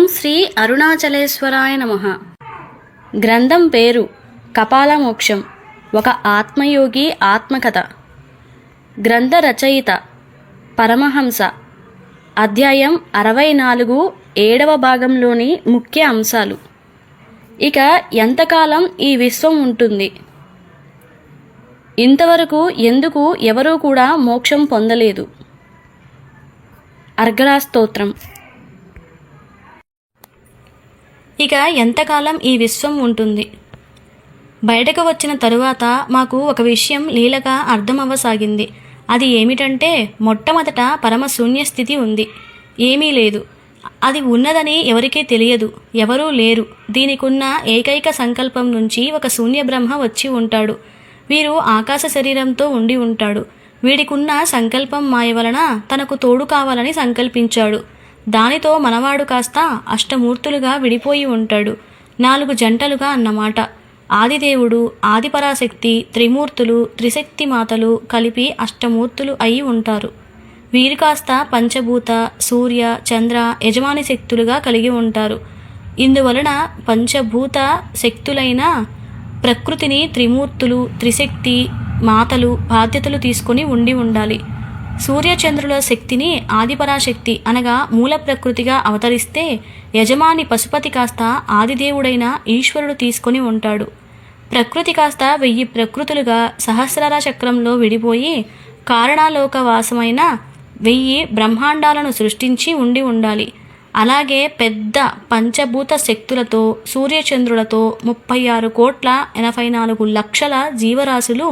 ఓం శ్రీ అరుణాచలేశ్వరాయ నమ. గ్రంథం పేరు కపాల మోక్షం ఒక ఆత్మయోగి ఆత్మకథ. గ్రంథ రచయిత పరమహంస. అధ్యాయం అరవై నాలుగు ఏడవ భాగంలోని ముఖ్య అంశాలు. ఇక ఎంతకాలం ఈ విశ్వం ఉంటుంది? ఇంతవరకు ఎందుకు ఎవరూ కూడా మోక్షం పొందలేదు? అర్ఘరా స్తోత్రం. ఇక ఎంతకాలం ఈ విశ్వం ఉంటుంది? బయటకు వచ్చిన తరువాత మాకు ఒక విషయం లీలగా అర్థమవ్వసాగింది. అది ఏమిటంటే మొట్టమొదట పరమ స్థితి ఉంది. ఏమీ లేదు. అది ఉన్నదని ఎవరికీ తెలియదు. ఎవరూ లేరు. దీనికున్న ఏకైక సంకల్పం నుంచి ఒక శూన్య బ్రహ్మ వచ్చి ఉంటాడు. వీరు ఆకాశ శరీరంతో ఉండి ఉంటాడు. వీడికున్న సంకల్పం మాయ వలన తనకు తోడు కావాలని సంకల్పించాడు. దానితో మనవాడు కాస్త అష్టమూర్తులుగా విడిపోయి ఉంటాడు. నాలుగు జంటలుగా అన్నమాట. ఆదిదేవుడు ఆదిపరాశక్తి త్రిమూర్తులు త్రిశక్తి మాతలు కలిపి అష్టమూర్తులు అయి ఉంటారు. వీరు కాస్త పంచభూత సూర్య చంద్ర యజమాని శక్తులుగా కలిగి ఉంటారు. ఇందువలన పంచభూత శక్తులైన ప్రకృతిని త్రిమూర్తులు త్రిశక్తి మాతలు బాధ్యతలు తీసుకొని ఉండి ఉండాలి. సూర్యచంద్రుల శక్తిని ఆదిపరాశక్తి అనగా మూల ప్రకృతిగా అవతరిస్తే యజమాని పశుపతి కాస్త ఆదిదేవుడైన ఈశ్వరుడు తీసుకొని ఉంటాడు. ప్రకృతి కాస్త వెయ్యి ప్రకృతులుగా సహస్రార చక్రంలో విడిపోయి కారణాలోక వాసమైన వెయ్యి బ్రహ్మాండాలను సృష్టించి ఉండి ఉండాలి. అలాగే పెద్ద పంచభూత శక్తులతో సూర్యచంద్రులతో ముప్పై ఆరు కోట్ల ఎనభై నాలుగు లక్షల జీవరాశులు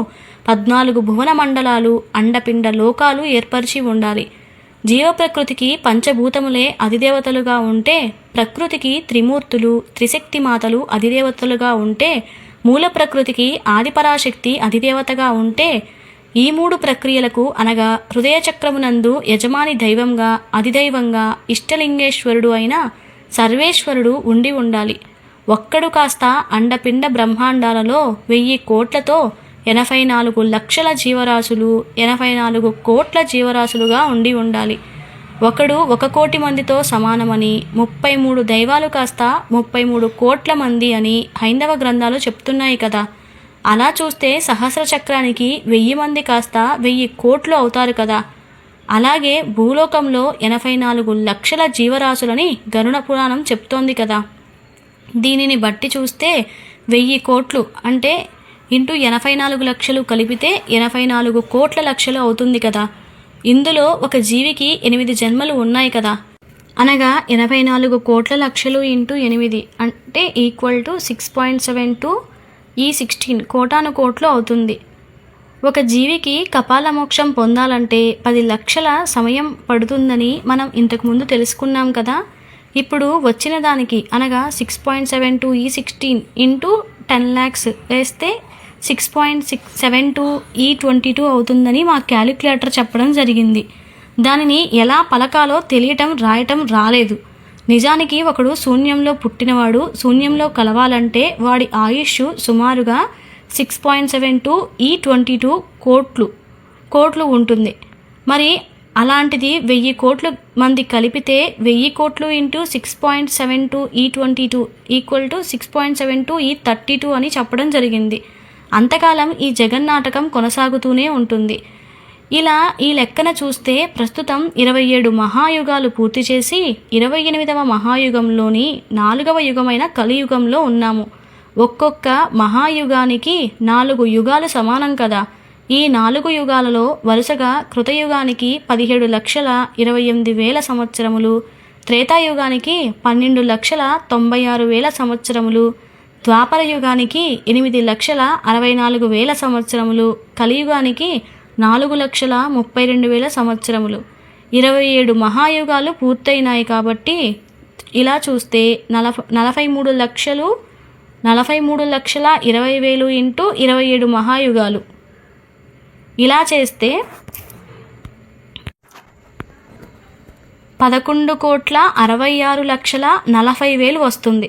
పద్నాలుగు భువన మండలాలు అండపిండ లోకాలు ఏర్పరిచి ఉండాలి. జీవ ప్రకృతికి పంచభూతములే అధిదేవతలుగా ఉంటే ప్రకృతికి త్రిమూర్తులు త్రిశక్తి మాతలు అధిదేవతలుగా ఉంటే మూల ప్రకృతికి ఆదిపరాశక్తి అధిదేవతగా ఉంటే ఈ మూడు ప్రక్రియలకు అనగా హృదయచక్రమునందు యజమాని దైవంగా అధిదైవంగా ఇష్టలింగేశ్వరుడు అయిన సర్వేశ్వరుడు ఉండి ఉండాలి. ఒక్కడు కాస్త అండపిండ బ్రహ్మాండాలలో వెయ్యి కోట్లతో ఎనభై నాలుగు లక్షల జీవరాశులు ఎనభై నాలుగు కోట్ల జీవరాశులుగా ఉండి ఉండాలి. ఒకడు ఒక కోటి మందితో సమానమని ముప్పై మూడు దైవాలు కాస్త ముప్పై మూడు కోట్ల మంది అని హైందవ గ్రంథాలు చెప్తున్నాయి కదా. అలా చూస్తే సహస్ర చక్రానికి వెయ్యి మంది కాస్త వెయ్యి కోట్లు అవుతారు కదా. అలాగే భూలోకంలో ఎనభై నాలుగు లక్షల జీవరాశులని గరుణ పురాణం చెప్తోంది కదా. దీనిని బట్టి చూస్తే వెయ్యి కోట్లు అంటే ఇంటూ ఎనభై నాలుగు లక్షలు కలిపితే ఎనభై నాలుగు కోట్ల లక్షలు అవుతుంది కదా. ఇందులో ఒక జీవికి ఎనిమిది జన్మలు ఉన్నాయి కదా. అనగా ఎనభై నాలుగు కోట్ల లక్షలు ఇంటూ ఎనిమిది అంటే equal to six point seven two e sixteen కోటాను కోట్లు అవుతుంది. ఒక జీవికి కపాల మోక్షం పొందాలంటే పది లక్షల సమయం పడుతుందని మనం ఇంతకుముందు తెలుసుకున్నాం కదా. ఇప్పుడు వచ్చిన దానికి అనగా six point seven two e sixteen into ten lakhs వేస్తే six point six seven two e twenty two అవుతుందని మా క్యాలిక్యులేటర్ చెప్పడం జరిగింది. దానిని ఎలా పలకాలో తెలియటం రాయటం రాలేదు. నిజానికి ఒకడు శూన్యంలో పుట్టినవాడు శూన్యంలో కలవాలంటే వాడి ఆయుష్ సుమారుగా six point seven two e twenty two కోట్లు కోట్లు ఉంటుంది. మరి అలాంటిది వెయ్యి కోట్లు మంది కలిపితే వెయ్యి కోట్లు into six point seven two e twenty two equal to six point seven two e thirty two అని చెప్పడం జరిగింది. అంతకాలం ఈ జగన్నాటకం కొనసాగుతూనే ఉంటుంది. ఇలా ఈ లెక్కన చూస్తే ప్రస్తుతం ఇరవై ఏడు మహాయుగాలు పూర్తి చేసి ఇరవై ఎనిమిదవ మహాయుగంలోని నాలుగవ యుగమైన కలియుగంలో ఉన్నాము. ఒక్కొక్క మహాయుగానికి నాలుగు యుగాలు సమానం కదా. ఈ నాలుగు యుగాలలో వరుసగా కృతయుగానికి పదిహేడు లక్షల ఇరవై ఎనిమిది వేల సంవత్సరములు త్రేతాయుగానికి పన్నెండు లక్షల తొంభై ఆరు వేల సంవత్సరములు ద్వాపర యుగానికి ఎనిమిది లక్షల అరవై నాలుగు వేల సంవత్సరములు కలియుగానికి నాలుగు లక్షల ముప్పై రెండు వేల సంవత్సరములు. ఇరవై ఏడు మహాయుగాలు పూర్తయినాయి కాబట్టి ఇలా చూస్తే నలఫ నలభై మూడు లక్షలు నలభై మూడు లక్షల ఇరవై వేలు ఇంటూ ఇరవై ఏడు మహాయుగాలు. ఇలా చేస్తే పదకొండు కోట్ల అరవై ఆరు లక్షల నలభై వేలు వస్తుంది.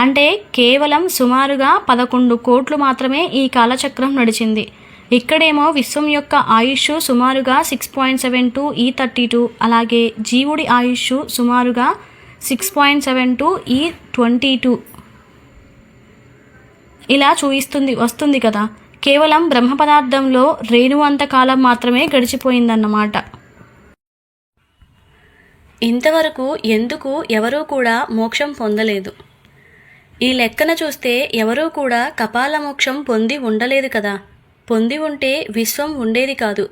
అంటే కేవలం సుమారుగా పదకొండు కోట్లు మాత్రమే ఈ కాలచక్రం నడిచింది. ఇక్కడేమో విశ్వం యొక్క ఆయుష్ సుమారుగా six point seven two e thirty two అలాగే జీవుడి ఆయుష్ సుమారుగా six point seven two e twenty two. ఇలా చూయిస్తుంది వస్తుంది కదా. కేవలం బ్రహ్మ పదార్థంలో రేణువంత కాలం మాత్రమే గడిచిపోయిందన్నమాట. ఇంతవరకు ఎందుకు ఎవరూ కూడా మోక్షం పొందలేదు. ఈ లెక్కన చూస్తే ఎవరూ కూడా కపాల మోక్షం పొంది ఉండలేదు కదా. పొంది ఉంటే విశ్వం ఉండేది కాదు.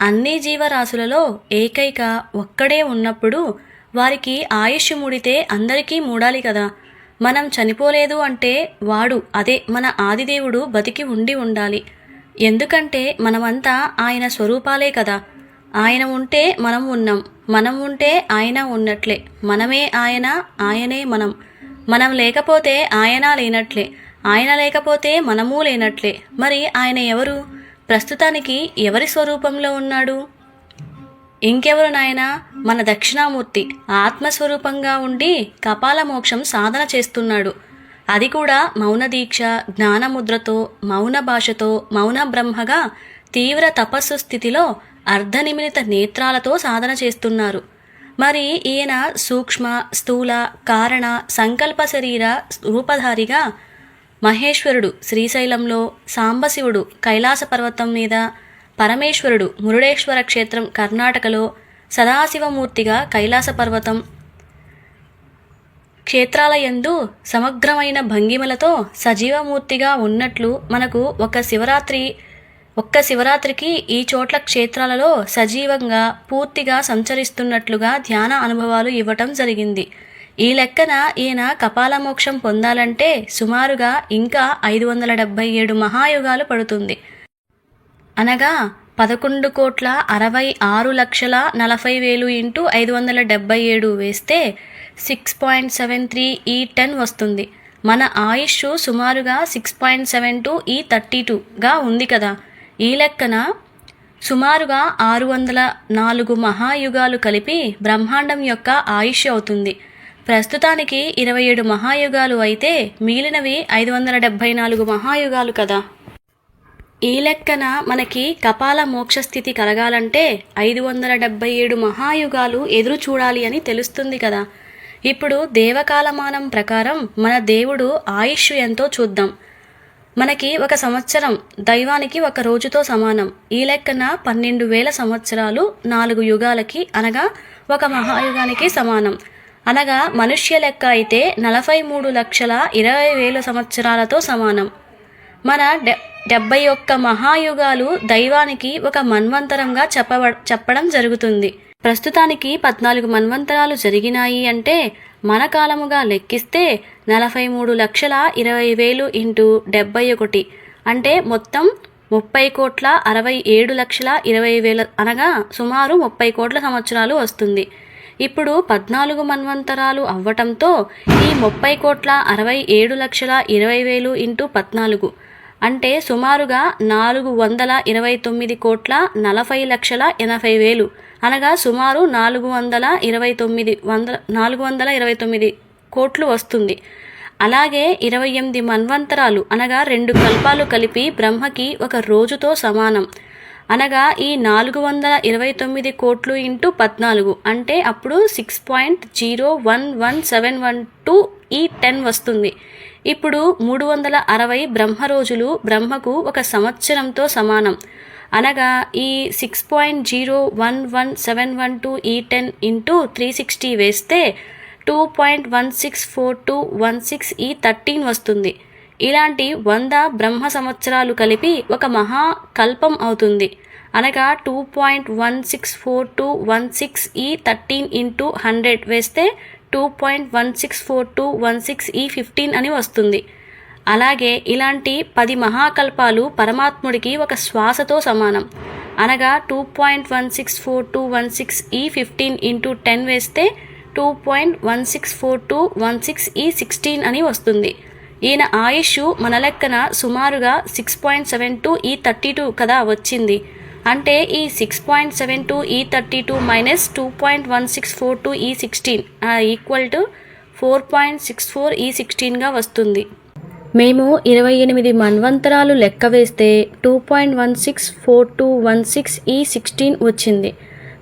అన్ని జీవరాశులలో ఏకైక ఒక్కడే ఉన్నప్పుడు వారికి ఆయుష్ ముడితే అందరికీ మూడాలి కదా. మనం చనిపోలేదు అంటే వాడు అదే మన ఆదిదేవుడు బతికి ఉండి ఉండాలి. ఎందుకంటే మనమంతా ఆయన స్వరూపాలే కదా. ఆయన ఉంటే మనం ఉన్నాం మనం ఉంటే ఆయన ఉన్నట్లే. మనమే ఆయన ఆయనే మనం. మనం లేకపోతే ఆయన లేనట్లే. ఆయన లేకపోతే మనము లేనట్లే. మరి ఆయన ఎవరు? ప్రస్తుతానికి ఎవరి స్వరూపంలో ఉన్నాడు? ఇంకెవరు నాయన? మన దక్షిణామూర్తి ఆత్మస్వరూపంగా ఉండి కపాల మోక్షం సాధన చేస్తున్నాడు. అది కూడా మౌన దీక్ష జ్ఞానముద్రతో మౌన భాషతో మౌన బ్రహ్మగా తీవ్ర తపస్సు స్థితిలో అర్ధనిమిలిత నేత్రాలతో సాధన చేస్తున్నారు. మరి ఈయన సూక్ష్మ స్థూల కారణ సంకల్ప శరీర రూపధారిగా మహేశ్వరుడు శ్రీశైలంలో సాంబశివుడు కైలాస పర్వతం మీద పరమేశ్వరుడు మురుడేశ్వర క్షేత్రం కర్ణాటకలో సదాశివమూర్తిగా కైలాస పర్వతం క్షేత్రాలయందు సమగ్రమైన భంగిమలతో సజీవమూర్తిగా ఉన్నట్లు మనకు ఒక శివరాత్రి ఒక్క శివరాత్రికి ఈ చోట్ల క్షేత్రాలలో సజీవంగా పూర్తిగా సంచరిస్తున్నట్లుగా ధ్యాన అనుభవాలు ఇవ్వటం జరిగింది. ఈ లెక్కన ఈయన కపాలమోక్షం పొందాలంటే సుమారుగా ఇంకా ఐదు వందల డెబ్బై ఏడు మహాయుగాలు పడుతుంది. అనగా పదకొండు కోట్ల అరవై ఆరు లక్షల నలభై వేలు ఇంటూ ఐదు వందల డెబ్బై ఏడు వేస్తే six point seven three e ten వస్తుంది. మన ఆయుష్ సుమారుగా six point seven two e thirty టూగా ఉంది కదా. ఈ లెక్కన సుమారుగా ఆరు వందల నాలుగు మహాయుగాలు కలిపి బ్రహ్మాండం యొక్క ఆయుష్ అవుతుంది. ప్రస్తుతానికి ఇరవై ఏడు మహాయుగాలు అయితే మిగిలినవి ఐదు వందల డెబ్భై నాలుగు మహాయుగాలు కదా. ఈ లెక్కన మనకి కపాల మోక్ష స్థితి కలగాలంటే ఐదు వందల డెబ్భై ఏడు మహాయుగాలు ఎదురు చూడాలి అని తెలుస్తుంది కదా. ఇప్పుడు దేవకాలమానం ప్రకారం మన దేవుడు ఆయుష్ ఎంతో చూద్దాం. మనకి ఒక సంవత్సరం దైవానికి ఒక రోజుతో సమానం. ఈ లెక్కన పన్నెండు వేల సంవత్సరాలు నాలుగు యుగాలకి అనగా ఒక మహాయుగానికి సమానం. అనగా మనుష్య లెక్క అయితే నలభై మూడు లక్షల ఇరవై వేల సంవత్సరాలతో సమానం. మన డె డెబ్బై ఒక్క మహాయుగాలు దైవానికి ఒక మన్వంతరంగా చెప్పబ చెప్పడం జరుగుతుంది. ప్రస్తుతానికి పద్నాలుగు మన్వంతరాలు జరిగినాయి అంటే మన కాలముగా లెక్కిస్తే నలభై మూడు లక్షల ఇరవై వేలు ఇంటూ డెబ్బై ఒకటి. అంటే మొత్తం ముప్పై కోట్ల అరవై ఏడు లక్షల ఇరవై వేల అనగా సుమారు ముప్పై కోట్ల సంవత్సరాలు వస్తుంది. ఇప్పుడు పద్నాలుగు మన్వంతరాలు అవ్వటంతో ఈ ముప్పై కోట్ల అరవై ఏడు లక్షల ఇరవై వేలు ఇంటూ పద్నాలుగు. అంటే సుమారుగా నాలుగు వందల ఇరవై తొమ్మిది కోట్ల నలభై లక్షల ఎనభై వేలు. అనగా సుమారు నాలుగు వందల ఇరవై తొమ్మిది వందల నాలుగు వందల ఇరవై తొమ్మిది కోట్లు వస్తుంది. అలాగే ఇరవై ఎనిమిది మన్వంతరాలు అనగా రెండు కల్పాలు కలిపి బ్రహ్మకి ఒక రోజుతో సమానం. అనగా ఈ నాలుగు వందల ఇరవై తొమ్మిది కోట్లు ఇంటూ పద్నాలుగు అంటే అప్పుడు six point zero one one seven one two e ten వస్తుంది. ఇప్పుడు మూడు వందల అరవై బ్రహ్మ రోజులు బ్రహ్మకు ఒక సంవత్సరంతో సమానం. అనగా ఈ six point zero one one seven one two e ten into three sixty వేస్తే two point one six four two one six e thirteen వస్తుంది. ఇలాంటి వంద బ్రహ్మ సంవత్సరాలు కలిపి ఒక మహా కల్పం అవుతుంది. అనగా two point one six four two one six e thirteen into hundred వేస్తే two point one six four two one six e fifteen అని వస్తుంది. అలాగే ఇలాంటి పది మహాకల్పాలు పరమాత్ముడికి ఒక శ్వాసతో సమానం. అనగా two point one six four two one six e fifteen into ten వేస్తే two point one six four two one six e sixteen అని వస్తుంది. ఈయన ఆయుష్ మన లెక్కన సుమారుగా six point seven two e thirty two కదా వచ్చింది. అంటే ఈ six point seven two e thirty two minus two point one six four two e sixteen equal to four point six four e సిక్స్టీన్గా వస్తుంది. మేము ఇరవై ఎనిమిది మన్వంతరాలు లెక్క వేస్తే two point one six four two one six e sixteen వచ్చింది.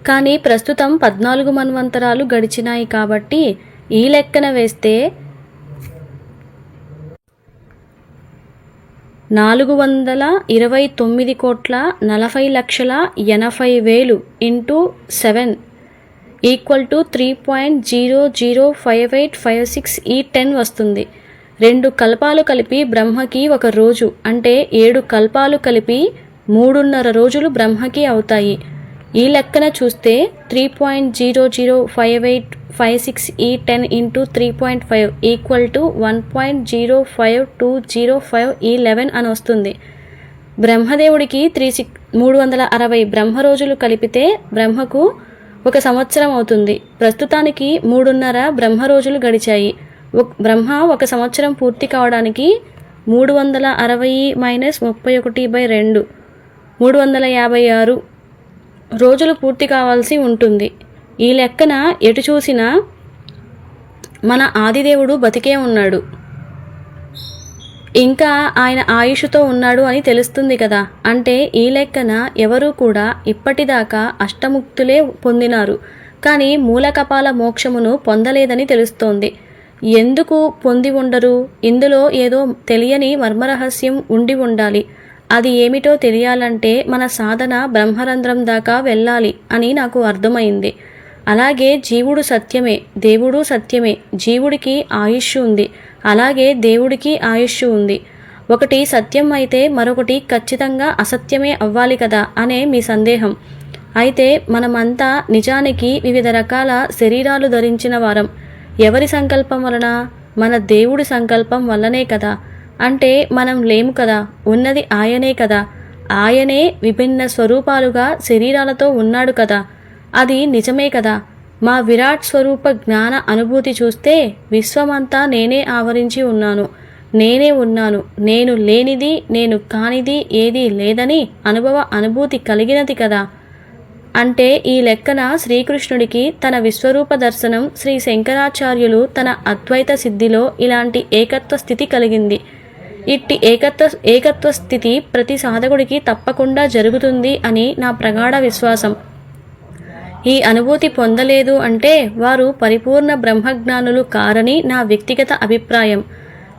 కానీ ప్రస్తుతం పద్నాలుగు మన్వంతరాలు గడిచినాయి కాబట్టి ఈ లెక్కన వేస్తే నాలుగు వందల ఇరవై తొమ్మిది కోట్ల నలభై లక్షల ఎనభై వేలు into seven equal to three point zero zero five eight five six e ten వస్తుంది. రెండు కల్పాలు కలిపి బ్రహ్మకి ఒక రోజు అంటే ఏడు కల్పాలు కలిపి మూడున్నర రోజులు బ్రహ్మకి అవుతాయి. ఈ లెక్కన చూస్తే three point zero zero five eight five six e ten into three point five equal to one point zero five two zero five e eleven అని వస్తుంది. బ్రహ్మదేవుడికి త్రీ సిక్ మూడు వందల అరవై బ్రహ్మ రోజులు కలిపితే బ్రహ్మకు ఒక సంవత్సరం అవుతుంది. ప్రస్తుతానికి మూడున్నర బ్రహ్మ రోజులు గడిచాయి. ఒక- బ్రహ్మ ఒక సంవత్సరం పూర్తి కావడానికి మూడు వందల అరవై మైనస్ ముప్పై ఒకటి బై రెండు మూడు వందల యాభై ఆరు రోజులు పూర్తి కావాల్సి ఉంటుంది. ఈ లెక్కన ఎటు చూసినా మన ఆదిదేవుడు బతికే ఉన్నాడు. ఇంకా ఆయన ఆయుషుతో ఉన్నాడు అని తెలుస్తుంది కదా. అంటే ఈ లెక్కన ఎవరూ కూడా ఇప్పటిదాకా అష్టముక్తులే పొందినారు. కానీ మూలకపాల మోక్షమును పొందలేదని తెలుస్తోంది. ఎందుకు పొంది ఉండరు? ఇందులో ఏదో తెలియని మర్మరహస్యం ఉండి ఉండాలి. అది ఏమిటో తెలియాలంటే మన సాధన బ్రహ్మరంధ్రం దాకా వెళ్ళాలి అని నాకు అర్థమైంది. అలాగే జీవుడు సత్యమే దేవుడు సత్యమే జీవుడికి ఆయుష్ ఉంది. అలాగే దేవుడికి ఆయుష్ ఉంది. ఒకటి సత్యం అయితే మరొకటి ఖచ్చితంగా అసత్యమే అవ్వాలి కదా అనే మీ సందేహం. అయితే మనమంతా నిజానికి వివిధ రకాల శరీరాలు ధరించిన వారం. ఎవరి సంకల్పం వలన? మన దేవుడి సంకల్పం వల్లనే కదా. అంటే మనం లేము కదా ఉన్నది ఆయనే కదా. ఆయనే విభిన్న స్వరూపాలుగా శరీరాలతో ఉన్నాడు కదా. అది నిజమే కదా. మా విరాట్ స్వరూప జ్ఞాన అనుభూతి చూస్తే విశ్వమంతా నేనే ఆవరించి ఉన్నాను. నేనే ఉన్నాను. నేను లేనిది నేను కానిది ఏదీ లేదని అనుభవ అనుభూతి కలిగినది కదా. అంటే ఈ లెక్కన శ్రీకృష్ణుడికి తన విశ్వరూప దర్శనం శ్రీ శంకరాచార్యులు తన అద్వైత సిద్ధిలో ఇలాంటి ఏకత్వ స్థితి కలిగింది. ఇట్టి ఏకత్వ ఏకత్వ స్థితి ప్రతి సాధకుడికి తప్పకుండా జరుగుతుంది అని నా ప్రగాఢ విశ్వాసం. ఈ అనుభూతి పొందలేదు అంటే వారు పరిపూర్ణ బ్రహ్మజ్ఞానులు కారని నా వ్యక్తిగత అభిప్రాయం.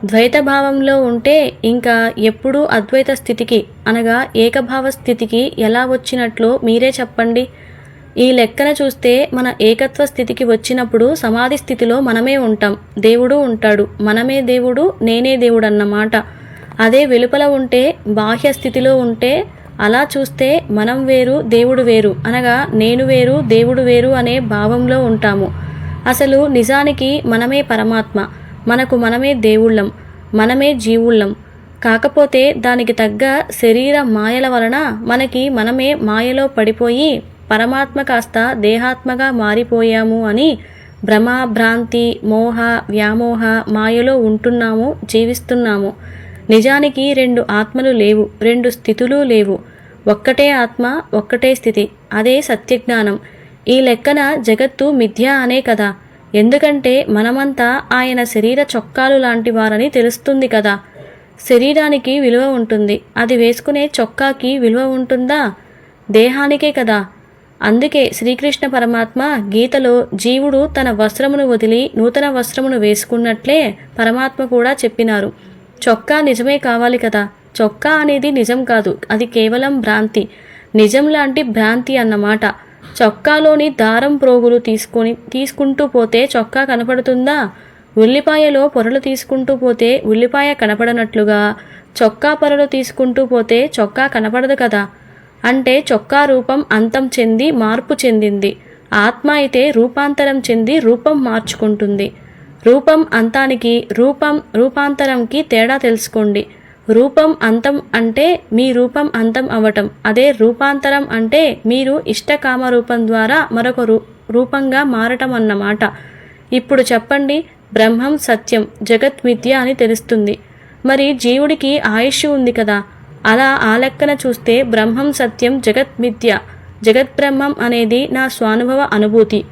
ద్వైత భావంలో ఉంటే ఇంకా ఎప్పుడూ అద్వైత స్థితికి అనగా ఏకభావ స్థితికి ఎలా వచ్చినట్లో మీరే చెప్పండి. ఈ లెక్కన చూస్తే మన ఏకత్వ స్థితికి వచ్చినప్పుడు సమాధి స్థితిలో మనమే ఉంటాం. దేవుడు ఉంటాడు. మనమే దేవుడు నేనే దేవుడు అన్నమాట అదే వెలుపల ఉంటే బాహ్య స్థితిలో ఉంటే అలా చూస్తే మనం వేరు దేవుడు వేరు. అనగా నేను వేరు దేవుడు వేరు అనే భావంలో ఉంటాము. అసలు నిజానికి మనమే పరమాత్మ. మనకు మనమే దేవుళ్ళం. మనమే జీవుళ్ళం. కాకపోతే దానికి తగ్గ శరీర మాయల వలన మనకి మనమే మాయలో పడిపోయి పరమాత్మ కాస్త దేహాత్మగా మారిపోయాము అని భ్రమ భ్రాంతి మోహ వ్యామోహ మాయలో ఉంటున్నాము జీవిస్తున్నాము. నిజానికి రెండు ఆత్మలు లేవు రెండు స్థితులు లేవు. ఒక్కటే ఆత్మ ఒక్కటే స్థితి అదే సత్యజ్ఞానం. ఈ లెక్కన జగత్తు మిథ్య అనే కదా. ఎందుకంటే మనమంతా ఆయన శరీర చొక్కాలు లాంటి వారని తెలుస్తుంది కదా. శరీరానికి విలువ ఉంటుంది అది వేసుకునే చొక్కాకి విలువ ఉంటుందా? దేహానికే కదా. అందుకే శ్రీకృష్ణ పరమాత్మ గీతలో జీవుడు తన వస్త్రమును వదిలి నూతన వస్త్రమును వేసుకున్నట్లే పరమాత్మ కూడా చెప్పినారు. చొక్కా నిజమే కావాలి కదా? చొక్కా అనేది నిజం కాదు. అది కేవలం భ్రాంతి. నిజం లాంటి భ్రాంతి అన్నమాట. చొక్కాలోని దారం ప్రోగులు తీసుకొని తీసుకుంటూ పోతే చొక్కా కనపడుతుందా? ఉల్లిపాయలో పొరలు తీసుకుంటూ పోతే ఉల్లిపాయ కనపడనట్లుగా చొక్కా పొరలు తీసుకుంటూ పోతే చొక్కా కనపడదు కదా? అంటే చొక్కా రూపం అంతం చెంది మార్పు చెందింది. ఆత్మ అయితే రూపాంతరం చెంది రూపం మార్చుకుంటుంది. రూపం అంతానికి రూపం రూపాంతరంకి తేడా తెలుసుకోండి. రూపం అంతం అంటే మీ రూపం అంతం అవ్వటం అదే రూపాంతరం అంటే మీరు ఇష్టకామ రూపం ద్వారా మరొక రూ రూపంగా మారటం అన్నమాట ఇప్పుడు చెప్పండి బ్రహ్మం సత్యం జగత్ మిథ్య అని తెలుస్తుంది. మరి జీవుడికి ఆయుష్ ఉంది కదా అలా ఆ లెక్కన చూస్తే బ్రహ్మం సత్యం జగత్ మిథ్య. జగత్ బ్రహ్మం అనేది నా స్వానుభవ అనుభూతి.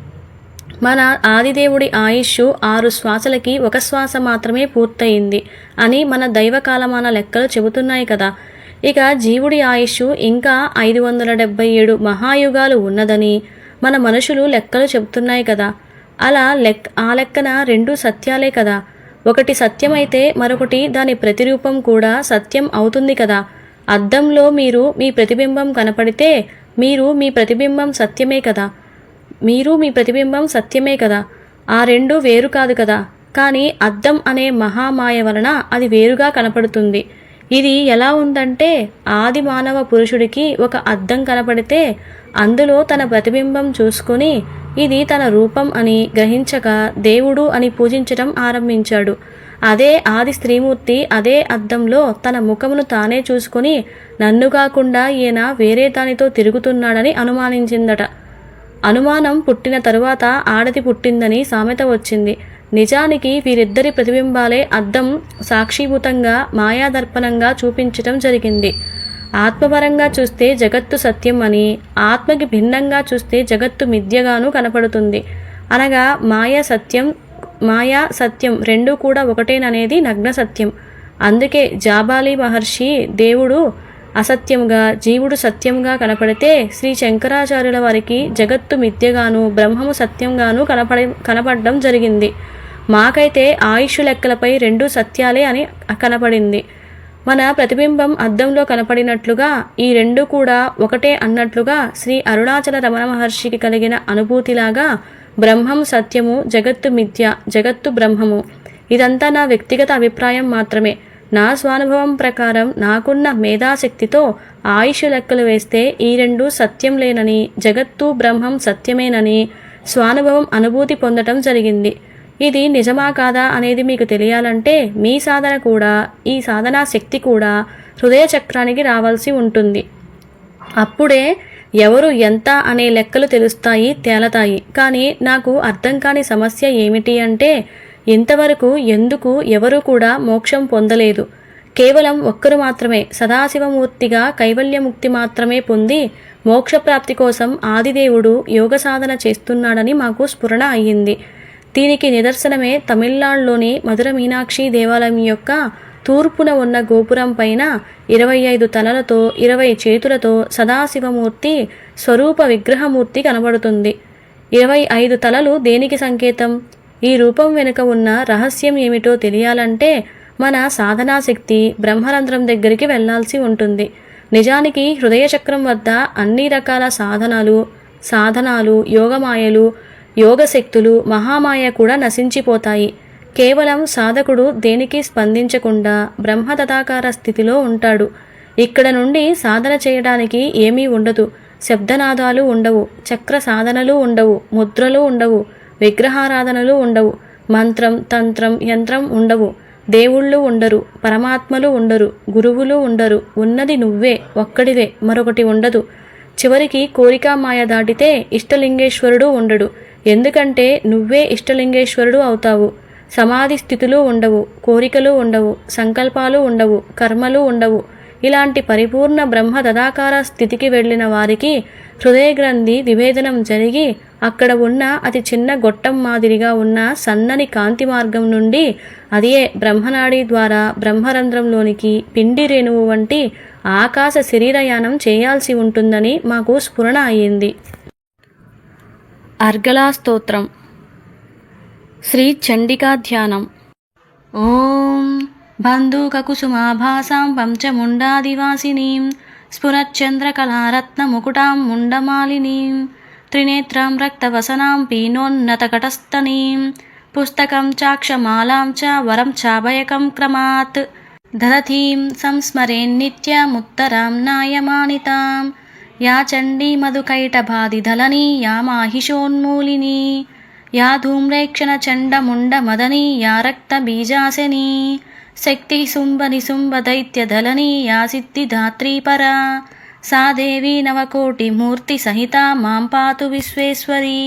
మన ఆదిదేవుడి ఆయుష్ ఆరు శ్వాసలకి ఒక శ్వాస మాత్రమే పూర్తయింది అని మన దైవకాలమాన లెక్కలు చెబుతున్నాయి కదా. ఇక జీవుడి ఆయుష్ ఇంకా ఐదు వందల డెబ్బై ఏడు మహాయుగాలు ఉన్నదని మన మనుషులు లెక్కలు చెబుతున్నాయి కదా. అలా లెక్ ఆ లెక్కన రెండు సత్యాలే కదా. ఒకటి సత్యమైతే మరొకటి దాని ప్రతిరూపం కూడా సత్యం అవుతుంది కదా. అద్దంలో మీరు మీ ప్రతిబింబం కనపడితే మీరు మీ ప్రతిబింబం సత్యమే కదా. మీరు మీ ప్రతిబింబం సత్యమే కదా. ఆ రెండు వేరు కాదు కదా. కానీ అద్దం అనే మహామాయ వలన అది వేరుగా కనపడుతుంది. ఇది ఎలా ఉందంటే ఆది మానవ పురుషుడికి ఒక అద్దం కనపడితే అందులో తన ప్రతిబింబం చూసుకొని ఇది తన రూపం అని గ్రహించక దేవుడు అని పూజించడం ఆరంభించాడు. అదే ఆది స్త్రీమూర్తి అదే అద్దంలో తన ముఖమును తానే చూసుకొని నన్ను కాకుండా ఈయన వేరే దానితో తిరుగుతున్నాడని అనుమానించిందట. అనుమానం పుట్టిన తరువాత ఆడది పుట్టిందని సామెత వచ్చింది. నిజానికి వీరిద్దరి ప్రతిబింబాలే అద్దం సాక్షిభూతంగా మాయాదర్పణంగా చూపించటం జరిగింది. ఆత్మపరంగా చూస్తే జగత్తు సత్యం అని ఆత్మకి భిన్నంగా చూస్తే జగత్తు మిథ్యగాను కనపడుతుంది. అనగా మాయ సత్యం మాయా సత్యం రెండూ కూడా ఒకటేననేది నగ్న సత్యం అందుకే జాబాలి మహర్షి దేవుడు అసత్యంగా జీవుడు సత్యంగా కనపడితే శ్రీ శంకరాచార్యుల వారికి జగత్తు మిథ్యగాను బ్రహ్మము సత్యంగాను కనపడ కనపడడం జరిగింది. మాకైతే ఆయుష్ లెక్కలపై రెండు సత్యాలే అని కనపడింది. మన ప్రతిబింబం అద్దంలో కనపడినట్లుగా ఈ రెండు కూడా ఒకటే అన్నట్లుగా శ్రీ అరుణాచల రమణ మహర్షికి కలిగిన అనుభూతిలాగా బ్రహ్మం సత్యము జగత్తు మిథ్య జగత్తు బ్రహ్మము. ఇదంతా నా వ్యక్తిగత అభిప్రాయం మాత్రమే. నా స్వానుభవం ప్రకారం నాకున్న మేధాశక్తితో ఆయుష్ లెక్కలు వేస్తే ఈ రెండు సత్యం లేనని జగత్తు బ్రహ్మం సత్యమేనని స్వానుభవం అనుభూతి పొందటం జరిగింది. ఇది నిజమా కాదా అనేది మీకు తెలియాలంటే మీ సాధన కూడా ఈ సాధనా శక్తి కూడా హృదయ చక్రానికి రావాల్సి ఉంటుంది. అప్పుడే ఎవరు ఎంత అనే లెక్కలు తెలుస్తాయి తేలతాయి. కానీ నాకు అర్థం కాని సమస్య ఏమిటి అంటే ఇంతవరకు ఎందుకు ఎవరు కూడా మోక్షం పొందలేదు. కేవలం ఒక్కరు మాత్రమే సదాశివమూర్తిగా కైవల్యముక్తి మాత్రమే పొంది మోక్షప్రాప్తి కోసం ఆదిదేవుడు యోగ సాధన చేస్తున్నాడని మాకు స్ఫురణ అయ్యింది. దీనికి నిదర్శనమే తమిళనాడులోని మధుర మీనాక్షి దేవాలయం యొక్క తూర్పున ఉన్న గోపురం పైన ఇరవై ఐదు తలలతో ఇరవై చేతులతో సదాశివమూర్తి స్వరూప విగ్రహమూర్తి కనబడుతుంది. ఇరవై ఐదు తలలు దేనికి సంకేతం? ఈ రూపం వెనుక ఉన్న రహస్యం ఏమిటో తెలియాలంటే మన సాధనాశక్తి బ్రహ్మరంధ్రం దగ్గరికి వెళ్ళాల్సి ఉంటుంది. నిజానికి హృదయ చక్రం వద్ద అన్ని రకాల సాధనాలు సాధనాలు యోగమాయలు యోగశక్తులు మహామాయ కూడా నశించిపోతాయి. కేవలం సాధకుడు దేనికి స్పందించకుండా బ్రహ్మతథాకార స్థితిలో ఉంటాడు. ఇక్కడ నుండి సాధన చేయడానికి ఏమీ ఉండదు. శబ్దనాదాలు ఉండవు చక్ర సాధనలు ఉండవు ముద్రలు ఉండవు విగ్రహారాధనలు ఉండవు మంత్రం తంత్రం యంత్రం ఉండవు. దేవుళ్ళు ఉండరు పరమాత్మలు ఉండరు గురువులు ఉండరు. ఉన్నది నువ్వే ఒక్కడివే మరొకటి ఉండదు. చివరికి కోరిక మాయ దాటితే ఇష్టలింగేశ్వరుడు ఉండడు. ఎందుకంటే నువ్వే ఇష్టలింగేశ్వరుడు అవుతావు. సమాధి స్థితులు ఉండవు కోరికలు ఉండవు సంకల్పాలు ఉండవు కర్మలు ఉండవు. ఇలాంటి పరిపూర్ణ బ్రహ్మ తదాకార స్థితికి వెళ్ళిన వారికి హృదయగ్రంథి విభేదనం జరిగి అక్కడ ఉన్న అతి చిన్న గొట్టం మాదిరిగా ఉన్న సన్నని కాంతి మార్గం నుండి అదే బ్రహ్మనాడి ద్వారా బ్రహ్మరంధ్రంలోనికి పిండి రేణువు వంటి ఆకాశ శరీరయానం చేయాల్సి ఉంటుందని మాకు స్ఫురణ అయ్యింది అర్గలా స్తోత్రం శ్రీ చండికా ధ్యానం ఓం బంధూకకుసుమాభాసాం పంచముండాదివాసినీం స్ఫురచ్చంద్రకళారత్నముకుటాం ముండమాలినీం త్రినేత్రాం రక్తవసనాం పీనోన్నతకటస్థనీం పుస్తకం చాక్షమాలాం చ వరం చాభయకం క్రమాత్ దదతీం సంస్మరేన్నిత్యముత్తరాం నాయమానితాం యా చండీ మధుకైటభాదిధలని యా మాహిషోన్మూలిని యా ధూమ్రేక్షణ చండముండ మదనీ యా రక్త బీజాసని శక్తి శుంభ నిశుంభ దైత్యదలని యా సిద్ధిధాత్రీపరా సా దేవీ నవకోటి మూర్తి సహిత మాం పాతు విశ్వేశ్వరి.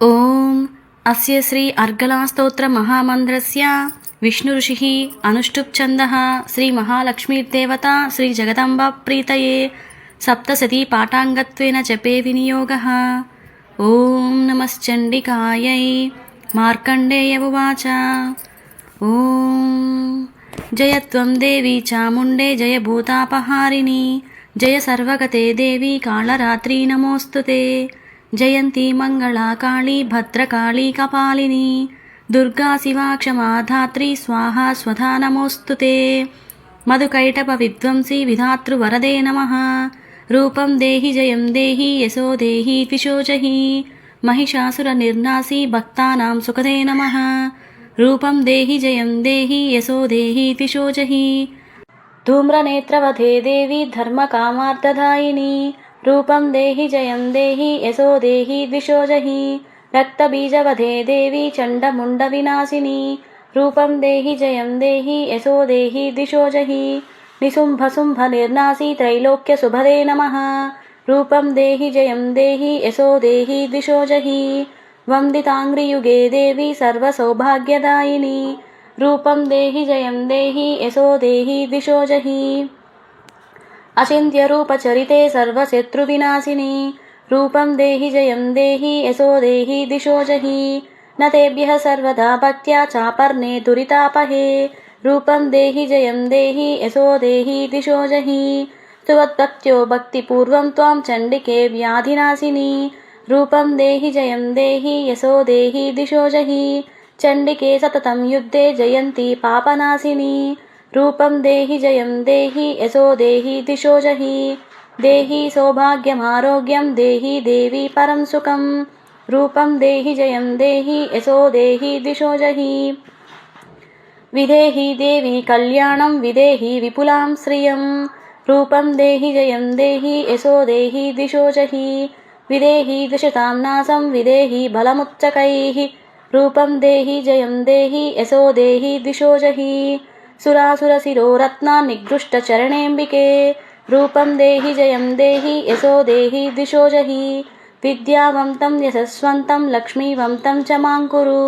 ఓం అస్య శ్రీ అర్గలా స్తోత్ర మహామంత్రస్య విష్ణు ఋషి అనుష్ఠుప్ ఛంద. శ్రీ మహాలక్ష్మీదేవత శ్రీ జగదంబ ప్రీతయే. సప్తశతీ పాఠాంగత్వేన జపే వినియోగ. ఓం నమశ్చండికాయై మార్కండేయ ఉవాచ. ఓం జయత్వం దేవి చాముండే జయ భూతాపహారిణి జయ సర్వగతే దేవి కాళరాత్రి నమోస్తుతే జయంతి మంగళా కాళీ భద్రకాళీ కపాలిని దుర్గా శివా క్షమా ధాత్రి స్వాహా స్వధా నమోస్తుతే మధుకైటప విద్వంసి విధాతృవరదే నమ. రూపం रूपं देहि जयं देहि यशो देहि त्रिशोचहि महिषासुरनिर्नासि भक्तानां सुखदे नमः। रूपं देहि जयं देहि यशो देहि त्रिशोचहि धूम्रनेत्रवधे देवि धर्मकामार्धदायिनि रूपं देहि जयं देहि यशो देहि द्विशोजहि रक्तबीजवधे देवि चण्डमुण्डविनाशिनी। रूपं देहि जयं देहि यशो देहि द्विशोजहि निशुम्भशुम्भनिर्नासी त्रैलोक्यशुभदे नमः। रूपं देहि जयं देहि यशो देहि द्विषोजहि वन्दिताङ्घ्रियुगे देवी सर्वसौभाग्यदायिनी। रूपं देहि जयं देहि यशो देहि द्विषोजहि अचिन्त्यरूपचरिते सर्वशत्रुविनाशिनी। रूपं देहि जयं देहि यशो देहि दिशोजहि न तेभ्यः सर्वदा भक्त्या चापर्णे दुरितापहे रूपं देहि जयं देहि यशो देहि दिशोजहि त्वत्भक्त्यो भक्तिपूर्वं त्वां चण्डिके व्याधिनाशिनी। रूपं देहि जयं देहि यशो देहि दिशोजहि चण्डिके सततं युद्धे जयन्ती पापनाशिनी। रूपं देहि जयं देहि यशो देहि दिशोजहि देहि सौभाग्यमारोग्यं देहि देवी परं सुखं रूपं देहि जयं देहि यशो देहि दिशोजहि विदेहि देवी कल्याणं विदेहि विपुलां श्रियं। रूपं देहि जयं देहि यशो देहि दिशोजहि विदेहि द्विषतां नासं विदेहि बलमुच्चकैः। रूपं देहि जयं देहि यशो देहि दिशोजहि सुरासुरशिरो रत्नान्निगृष्टचरणेऽम्बिके रूपं देहि जयं देहि यशो देहि दिशोजहि विद्यावन्तं यशस्वन्तं लक्ष्मीवन्तं च मां कुरु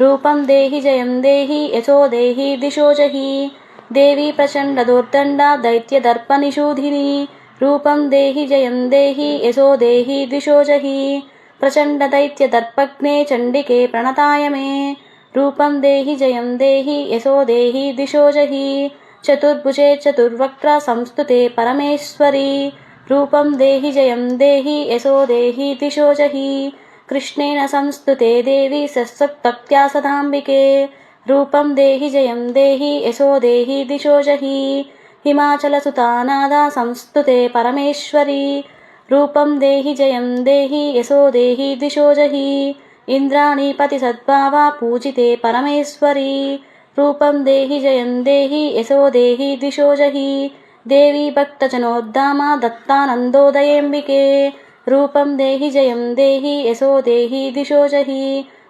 रूपं देहि जयं देहि यशो देहि दिशोजहि देवी प्रचण्डदुर्दण्डा दैत्यदर्पनिषूधिनी रूपं देहि जयं देहि यशो देहि दिशोजहि प्रचण्डदैत्यदर्पग्ने चण्डिके प्रणताय मे रूपं देहि जयं देहि यशो देहि दिशोजहि चतुर्भुजे चतुर्वक्त्र संस्तुते परमेश्वरी रूपं देहि जयं देहि यशो देहि కృష్ణేన సంస్థుతే దేవి సప్తప్యాసదాంబికే రూపం దేహి జయం దేహి యశో దేహి దిశోజహి హిమాచలసుతానాదా సంస్థుతే పరమేశ్వరి. రూపం దేహి జయం దేహి యశో దేహి దిశోజహి ఇంద్రాణీపతి సద్భావా పూజితే పరమేశ్వరి. రూపం దేహి జయం దేహి యశో దేహి దిశోజహి దేవీ భక్తజనోద్దామ దత్తానందోదయేంబికే. రూపం దేహి జయం దేహి యశో దేహి దిశో జహి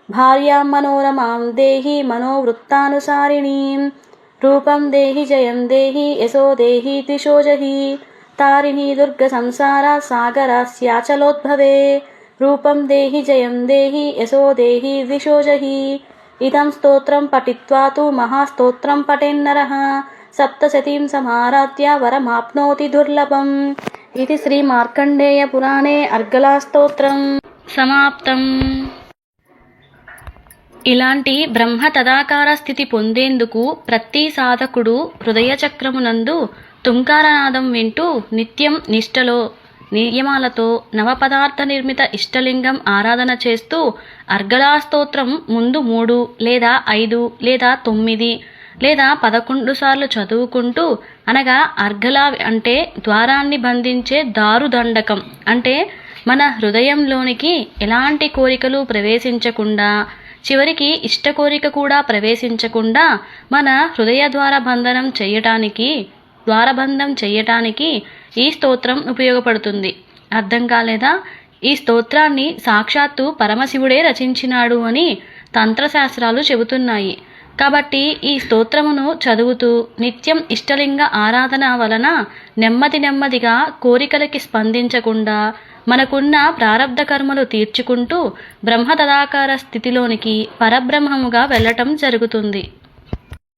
భార్యాం మనోరమాం దేహి మనోవృత్తానుసారిణీం రూపం దేహి జయం దేహి యశో దేహి దిశో జహి తారిణీ దుర్గ సంసార సాగరస్యాచలోద్భవే రూపం దేహి జయం దేహి యశో దేహి దిశో జహి ఇదం స్తోత్రం పఠిత్వా తు మహాస్తోత్రం పఠేన్నర సప్తశతీం సమారాధ్య వరమాప్నోతి దుర్లభం ఇది శ్రీ మార్కండేయ పురాణే అర్గలాస్తోత్రం. సమాప్తం. ఇలాంటి బ్రహ్మ తదాకార స్థితి పొందేందుకు ప్రతి సాధకుడు హృదయ చక్రమునందు తుంకారనాదం వింటూ నిత్యం నిష్టలో నియమాలతో నవపదార్థ నిర్మిత ఇష్టలింగం ఆరాధన చేస్తూ అర్గళాస్తోత్రం ముందు మూడు లేదా ఐదు లేదా తొమ్మిది లేదా పదకొండు సార్లు చదువుకుంటూ అనగా అర్ఘలా అంటే ద్వారాన్ని బంధించే దారుదండకం. అంటే మన హృదయంలోనికి ఎలాంటి కోరికలు ప్రవేశించకుండా చివరికి ఇష్ట కోరిక కూడా ప్రవేశించకుండా మన హృదయ ద్వార బంధనం చేయటానికి ద్వారబంధం చేయటానికి ఈ స్తోత్రం ఉపయోగపడుతుంది. అర్థం కాలేదా? ఈ స్తోత్రాన్ని సాక్షాత్తు పరమశివుడే రచించినాడు అని తంత్రశాస్త్రాలు చెబుతున్నాయి. కాబట్టి ఈ స్తోత్రమును చదువుతూ నిత్యం ఇష్టలింగ ఆరాధన వలన నెమ్మది నెమ్మదిగా కోరికలకి స్పందించకుండా మనకున్న ప్రారంధ కర్మలు తీర్చుకుంటూ బ్రహ్మ తదాకార స్థితిలోనికి పరబ్రహ్మముగా వెళ్ళటం జరుగుతుంది.